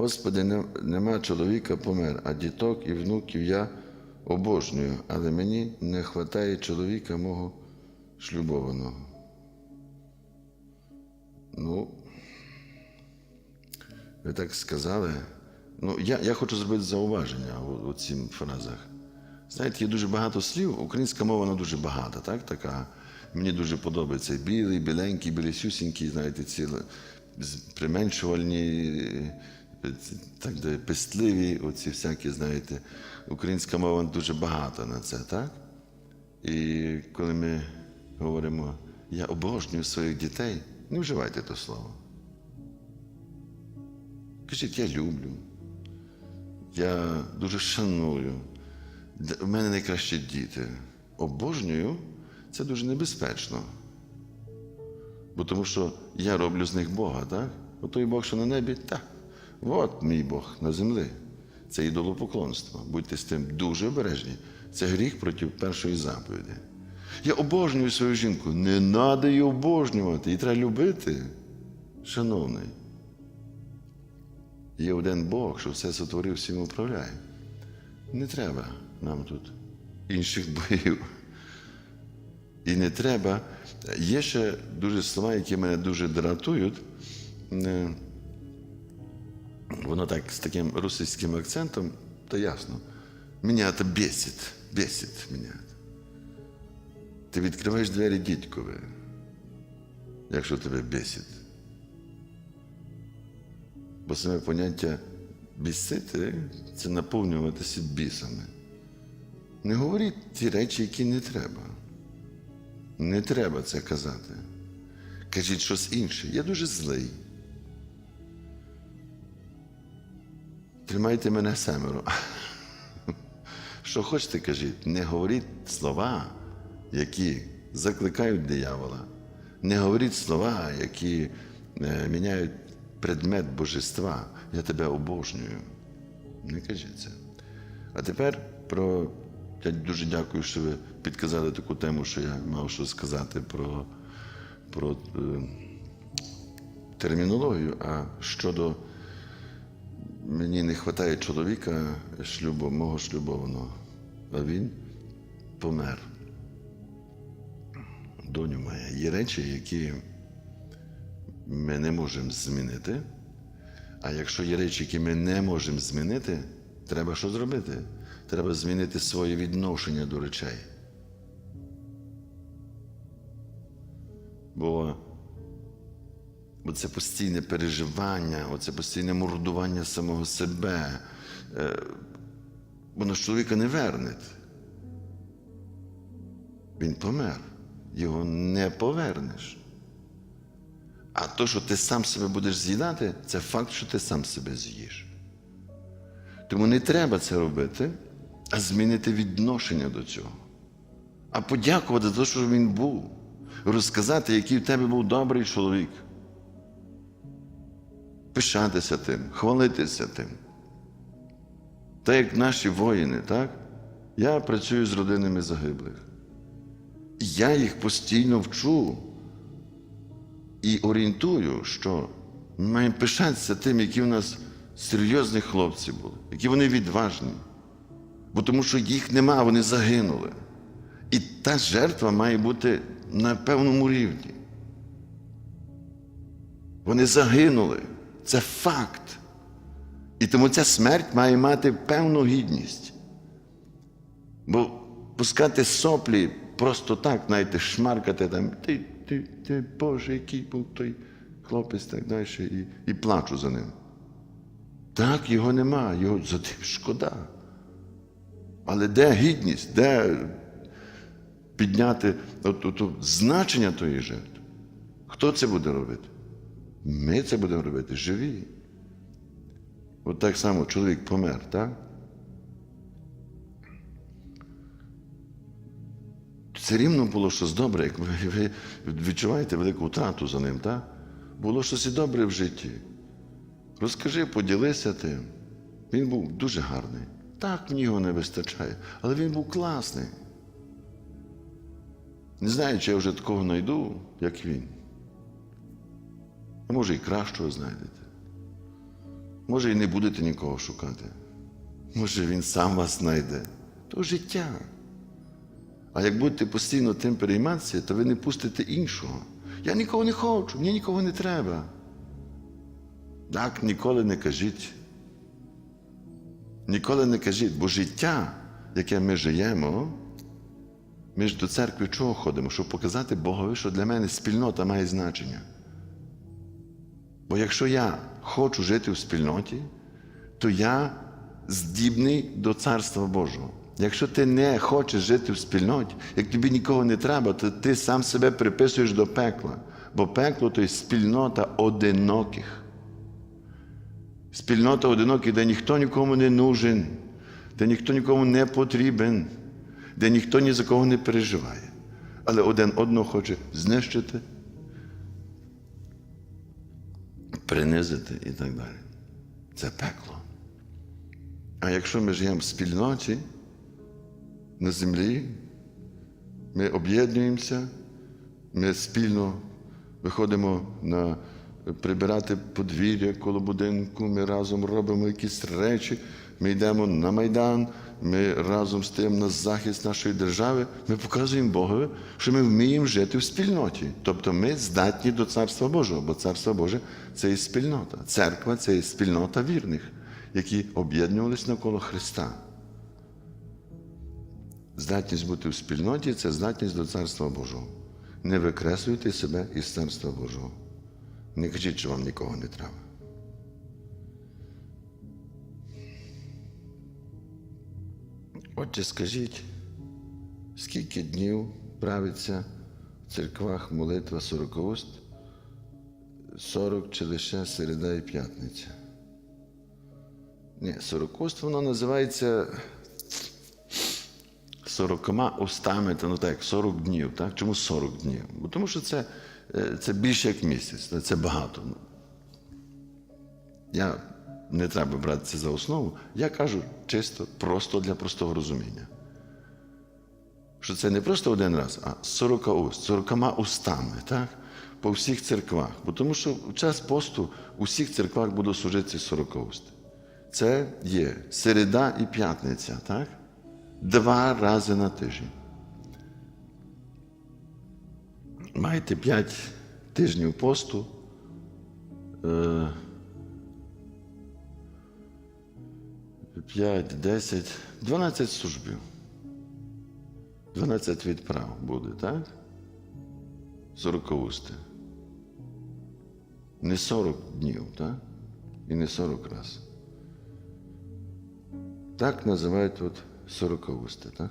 Господи, нема чоловіка помер, а діток і внуків я обожнюю, але мені не вистачає чоловіка мого шлюбованого. Ну, ви так сказали. Ну, я, я хочу зробити зауваження у, у цим фразах. Знаєте, є дуже багато слів, українська мова вона дуже багата, так? Така. Мені дуже подобається білий, біленький, білісюсінький, знаєте, ці применшувальні, так, де пестливі, оці всякі, знаєте. Українська мова дуже багата на це, так? І коли ми говоримо, я обожнюю своїх дітей, не вживайте то слово. Кажіть, я люблю, я дуже шаную. У мене найкращі діти. Обожнюю це дуже небезпечно. Бо тому що я роблю з них Бога, так? От той Бог, що на небі, так. От мій Бог на землі. Це ідолопоклонство. Будьте з тим дуже обережні. Це гріх проти першої заповіді. Я обожнюю свою жінку. Не треба її обожнювати, її треба любити. Шановний. Є один Бог, що все сотворив, всім управляє. Не треба нам тут інших богів. І не треба. Є ще дуже слова, які мене дуже дратують. Воно так з таким російським акцентом, то ясно. Мене це бесить, бесить мене. Ти відкриваєш двері дідькові, якщо тебе бесить. Бо саме поняття бісити це наповнюватися бісами. Не говоріть ті речі, які не треба. Не треба це казати. Кажіть щось інше. Я дуже злий. Тримайте мене семеро. Що хочете, кажіть, не говоріть слова, які закликають диявола. Не говоріть слова, які е, міняють предмет божества. Я тебе обожнюю. Не кажіть це. А тепер про. Я дуже дякую, що ви підказали таку тему, що я мав що сказати про, про е, термінологію. А щодо мені не вистачає чоловіка шлюбу, мого шлюбованого, а він помер. Доню моя. Є речі, які ми не можемо змінити. А якщо є речі, які ми не можемо змінити, треба що зробити? Треба змінити своє відношення до речей. Бо Оце постійне переживання, оце постійне мордування самого себе. е, Воно ж чоловіка не верне. Він помер. Його не повернеш. А то, що ти сам себе будеш з'їдати, це факт, що ти сам себе з'їш. Тому не треба це робити, а змінити відношення до цього. А подякувати за те, що він був. Розказати, який в тебе був добрий чоловік. Пишатися тим, хвалитися тим. Так як наші воїни, так? Я працюю з родинами загиблих. Я їх постійно вчу і орієнтую, що ми маємо пишатися тим, які в нас серйозні хлопці були, які вони відважні. Бо тому що їх нема, вони загинули. І та жертва має бути на певному рівні. Вони загинули. Це факт. І тому ця смерть має мати певну гідність. Бо пускати соплі просто так, знаєте, шмаркати там, ти, ти, ти, Боже, який був той хлопець так далі, і, і плачу за ним. Так, його нема, його за тим шкода. Але де гідність, де підняти от, от, от, значення тої жертви? Хто це буде робити? Ми це будемо робити живі. От так само чоловік помер, так? Це рівно було щось добре, як ви, відчуваєте велику втрату за ним, так? Було щось і добре в житті. Розкажи, поділися тим. Він був дуже гарний. Так, мені його не вистачає, але він був класний. Не знаю, чи я вже такого знайду, як він. А може і кращого знайдете. Може, і не будете нікого шукати. Може, він сам вас знайде. То життя. А як будете постійно тим перейматися, то ви не пустите іншого. Я нікого не хочу, мені нікого не треба. Так, ніколи не кажіть. Ніколи не кажіть, бо життя, яке ми живемо, ми ж до церкви чого ходимо? Щоб показати Богові, що для мене спільнота має значення. Бо якщо я хочу жити в спільноті, то я здібний до Царства Божого. Якщо ти не хочеш жити в спільноті, як тобі нікого не треба, то ти сам себе приписуєш до пекла. Бо пекло то є спільнота одиноких. Спільнота одиноких, де ніхто нікому не нужен, де ніхто нікому не потрібен, де ніхто ні за кого не переживає. Але один одного хоче знищити, принизити і так далі. Це пекло. А якщо ми живемо в спільноті на землі, ми об'єднуємося, ми спільно виходимо на прибирати подвір'я коло будинку, ми разом робимо якісь речі, ми йдемо на Майдан, ми разом стаємо на захист нашої держави, ми показуємо Богові, що ми вміємо жити в спільноті. Тобто ми здатні до Царства Божого, бо Царство Боже це і спільнота. Церква це і спільнота вірних, які об'єднувалися навколо Христа. Здатність бути в спільноті це здатність до Царства Божого. Не викреслюйте себе із Царства Божого. Не кажіть, що вам нікого не треба. Отже, скажіть, скільки днів правиться в церквах молитва сорокоуст? Сорок чи лише середа і п'ятниця? Ні, сорокоуст воно називається сорокома устами, ну так, 40 днів. Так? Чому 40 днів? Бо тому що це, е, це більше як місяць, це багато. Я не треба брати це за основу. Я кажу чисто, просто для простого розуміння. Що це не просто один раз, а 40 уст, 40 устами, так? По всіх церквах. Бо тому що в час посту у всіх церквах будуть служити 40 уст. Це є середа і п'ятниця, так? Два рази на тиждень. Маєте 5 тижнів посту. Е, 5, 10, 12 службів. 12 відправ буде, так? 40 усти. Не 40 днів, так? І не 40 раз. Так називають от 40 усти, так?